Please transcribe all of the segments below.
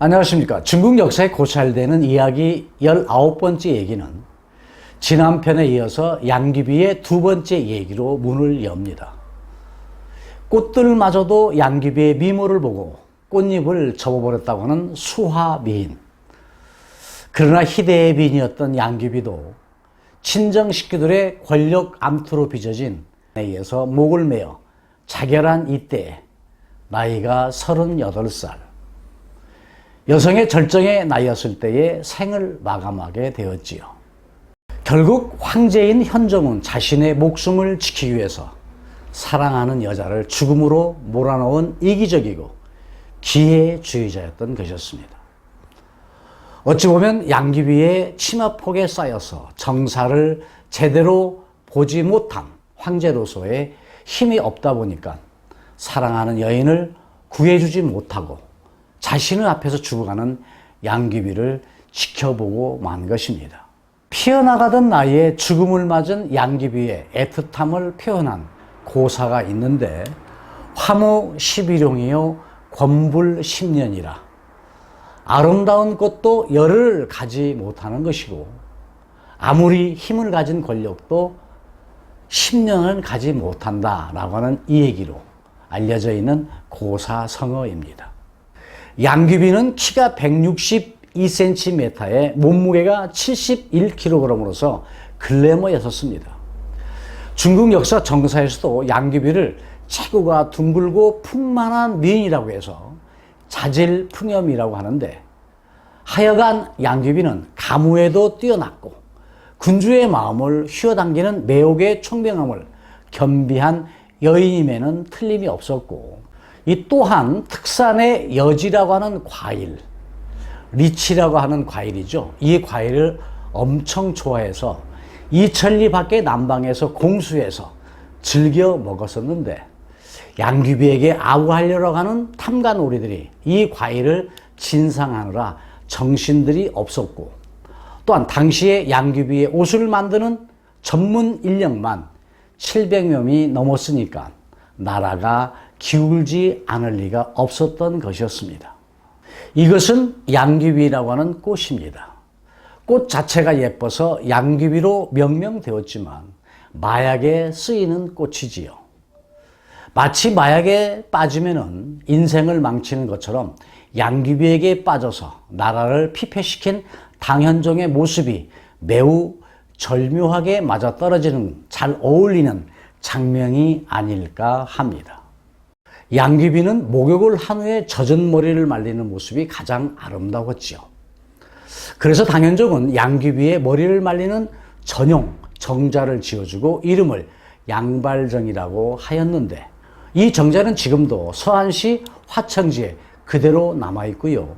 안녕하십니까. 중국 역사에 고찰되는 이야기 19번째 얘기는 지난 편에 이어서 양귀비의 두 번째 얘기로 문을 엽니다. 꽃들마저도 양귀비의 미모를 보고 꽃잎을 접어버렸다고 하는 수화미인. 그러나 희대의 빈이었던 양귀비도 친정 식구들의 권력 암투로 빚어진 에 의해서 목을 메어 자결한 이때 나이가 38살. 여성의 절정의 나이였을 때에 생을 마감하게 되었지요. 결국 황제인 현종은 자신의 목숨을 지키기 위해서 사랑하는 여자를 죽음으로 몰아넣은 이기적이고 기회주의자였던 것이었습니다. 어찌 보면 양귀비의 치마폭에 쌓여서 정사를 제대로 보지 못한 황제로서의 힘이 없다 보니까 사랑하는 여인을 구해주지 못하고 자신을 앞에서 죽어가는 양귀비를 지켜보고 만 것입니다. 피어나가던 나이에 죽음을 맞은 양귀비의 애틋함을 표현한 고사가 있는데 화무 11용이요 권불 10년이라 아름다운 꽃도 열을 가지 못하는 것이고 아무리 힘을 가진 권력도 10년을 가지 못한다라고 하는 이 얘기로 알려져 있는 고사성어입니다. 양귀비는 키가 162cm에 몸무게가 71kg으로서 글래머였었습니다. 중국 역사 정사에서도 양귀비를 체구가 둥글고 풍만한 미인이라고 해서 자질풍염이라고 하는데 하여간 양귀비는 가무에도 뛰어났고 군주의 마음을 휘어당기는 매혹의 총명함을 겸비한 여인임에는 틀림이 없었고 이 또한 특산의 여지라고 하는 과일, 리치라고 하는 과일이죠. 이 과일을 엄청 좋아해서 이천리 밖의 남방에서 공수해서 즐겨 먹었었는데 양귀비에게 아우하려고 하는 탐관오리들이 이 과일을 진상하느라 정신들이 없었고 또한 당시에 양귀비의 옷을 만드는 전문 인력만 700명이 넘었으니까 나라가 기울지 않을 리가 없었던 것이었습니다. 이것은 양귀비라고 하는 꽃입니다. 꽃 자체가 예뻐서 양귀비로 명명되었지만 마약에 쓰이는 꽃이지요. 마치 마약에 빠지면은 인생을 망치는 것처럼 양귀비에게 빠져서 나라를 피폐시킨 당현종의 모습이 매우 절묘하게 맞아떨어지는 잘 어울리는 장면이 아닐까 합니다. 양귀비는 목욕을 한 후에 젖은 머리를 말리는 모습이 가장 아름다웠지요. 그래서 당현종은 양귀비의 머리를 말리는 전용 정자를 지어주고 이름을 양발정이라고 하였는데 이 정자는 지금도 서안시 화청지에 그대로 남아 있고요.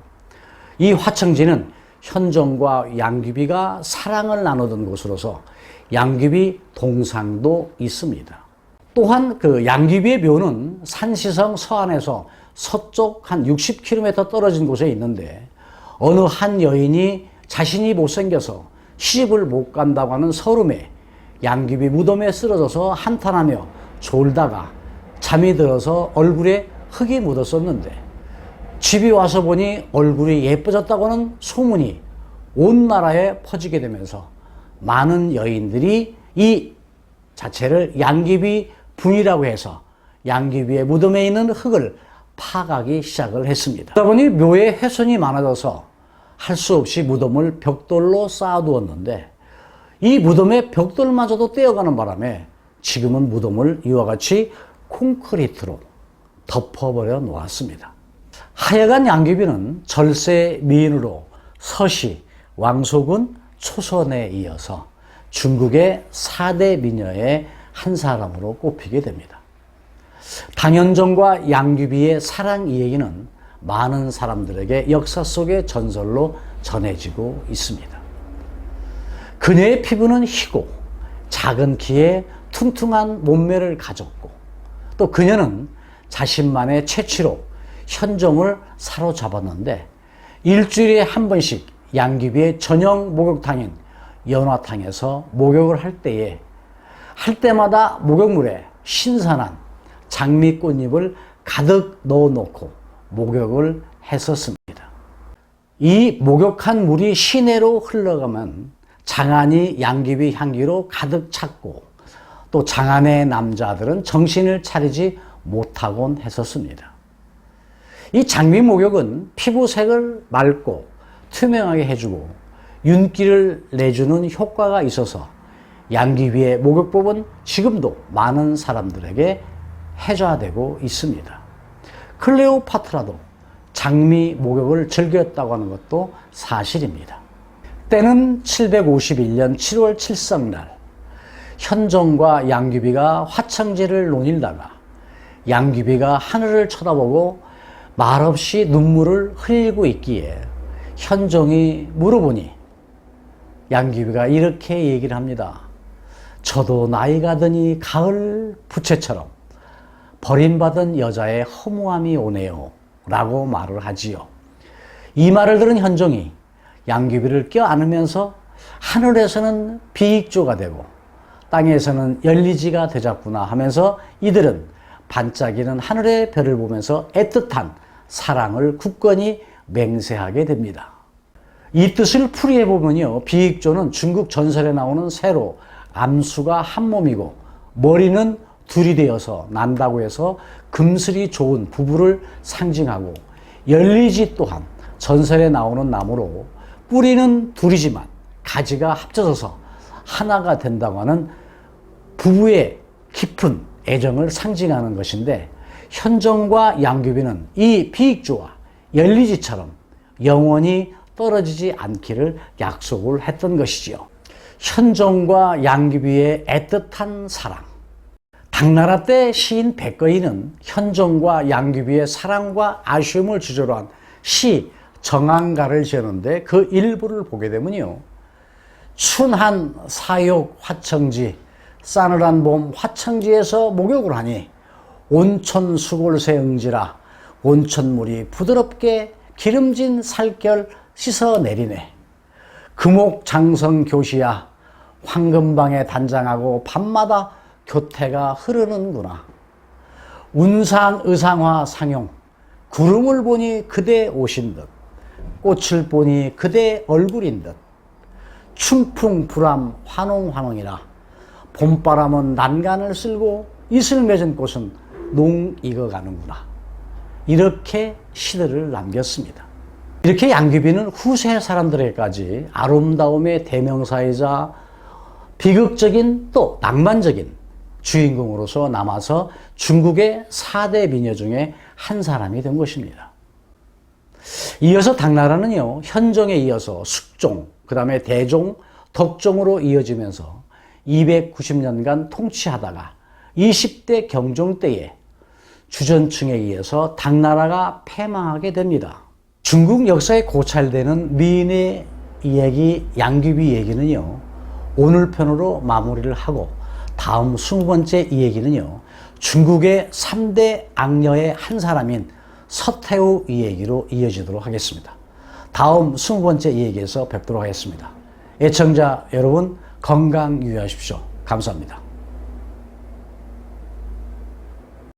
이 화청지는 현종과 양귀비가 사랑을 나누던 곳으로서 양귀비 동상도 있습니다. 또한 그 양귀비의 묘는 산시성 서안에서 서쪽 한 60km 떨어진 곳에 있는데 어느 한 여인이 자신이 못생겨서 시집을 못 간다고 하는 서름에 양귀비 무덤에 쓰러져서 한탄하며 졸다가 잠이 들어서 얼굴에 흙이 묻었었는데 집이 와서 보니 얼굴이 예뻐졌다고 하는 소문이 온 나라에 퍼지게 되면서 많은 여인들이 이 자체를 양귀비 분이라고 해서 양귀비의 무덤에 있는 흙을 파가기 시작을 했습니다. 그러다 보니 묘에 훼손이 많아져서 할 수 없이 무덤을 벽돌로 쌓아두었는데 이 무덤의 벽돌마저도 떼어가는 바람에 지금은 무덤을 이와 같이 콘크리트로 덮어버려 놓았습니다. 하여간 양귀비는 절세 미인으로 서시, 왕소군, 초선에 이어서 중국의 4대 미녀의 한 사람으로 꼽히게 됩니다. 당현종과 양귀비의 사랑 이야기는 많은 사람들에게 역사 속의 전설로 전해지고 있습니다. 그녀의 피부는 희고 작은 키에 퉁퉁한 몸매를 가졌고 또 그녀는 자신만의 채취로 현종을 사로잡았는데 일주일에 한 번씩 양귀비의 전용 목욕탕인 연화탕에서 목욕을 할 때에 할 때마다 목욕물에 신선한 장미꽃잎을 가득 넣어 놓고 목욕을 했었습니다. 이 목욕한 물이 시내로 흘러가면 장안이 양귀비 향기로 가득 찼고 또 장안의 남자들은 정신을 차리지 못하곤 했었습니다. 이 장미 목욕은 피부색을 맑고 투명하게 해주고 윤기를 내주는 효과가 있어서 양귀비의 목욕법은 지금도 많은 사람들에게 해줘야되고 있습니다. 클레오파트라도 장미 목욕을 즐겼다고 하는 것도 사실입니다. 때는 751년 7월 칠성날 현정과 양귀비가 화창제를 논일다가 양귀비가 하늘을 쳐다보고 말없이 눈물을 흘리고 있기에 현정이 물어보니 양귀비가 이렇게 얘기를 합니다. 저도 나이가 드니 가을 부채처럼 버림받은 여자의 허무함이 오네요. 라고 말을 하지요. 이 말을 들은 현정이 양귀비를 껴안으면서 하늘에서는 비익조가 되고 땅에서는 열리지가 되자꾸나 하면서 이들은 반짝이는 하늘의 별을 보면서 애틋한 사랑을 굳건히 맹세하게 됩니다. 이 뜻을 풀이해 보면요. 비익조는 중국 전설에 나오는 새로 암수가 한 몸이고 머리는 둘이 되어서 난다고 해서 금슬이 좋은 부부를 상징하고 열리지 또한 전설에 나오는 나무로 뿌리는 둘이지만 가지가 합쳐져서 하나가 된다고 하는 부부의 깊은 애정을 상징하는 것인데 현정과 양규비는 이 비익주와 열리지처럼 영원히 떨어지지 않기를 약속을 했던 것이지요. 현정과 양규비의 애틋한 사랑. 당나라 때 시인 백거인은 현정과 양규비의 사랑과 아쉬움을 주제로 한 시 정한가를 지었는데 그 일부를 보게 되면요. 춘한 사욕 화청지 싸늘한 봄 화청지에서 목욕을 하니 온천 수골새 응지라 온천물이 부드럽게 기름진 살결 씻어 내리네. 금옥 장성 교시야 황금방에 단장하고 밤마다 교태가 흐르는구나. 운산 의상화 상용 구름을 보니 그대 오신 듯 꽃을 보니 그대 얼굴인 듯 춘풍 불암 환홍 환홍이라 봄바람은 난간을 쓸고 이슬 맺은 꽃은 농 익어가는구나. 이렇게 시들을 남겼습니다. 이렇게 양귀비는 후세 사람들에게까지 아름다움의 대명사이자 비극적인 또 낭만적인 주인공으로서 남아서 중국의 4대 미녀 중에 한 사람이 된 것입니다. 이어서 당나라는요, 현종에 이어서 숙종, 그 다음에 대종, 덕종으로 이어지면서 290년간 통치하다가 20대 경종 때에 주전층에 의해서 당나라가 패망하게 됩니다. 중국 역사에 고찰되는 미인의 이야기, 양귀비 얘기는요, 오늘 편으로 마무리를 하고 다음 20번째 이 얘기는요, 중국의 3대 악녀의 한 사람인 서태후 이 얘기로 이어지도록 하겠습니다. 다음 20번째 이 얘기에서 뵙도록 하겠습니다. 애청자 여러분 건강 유의하십시오. 감사합니다.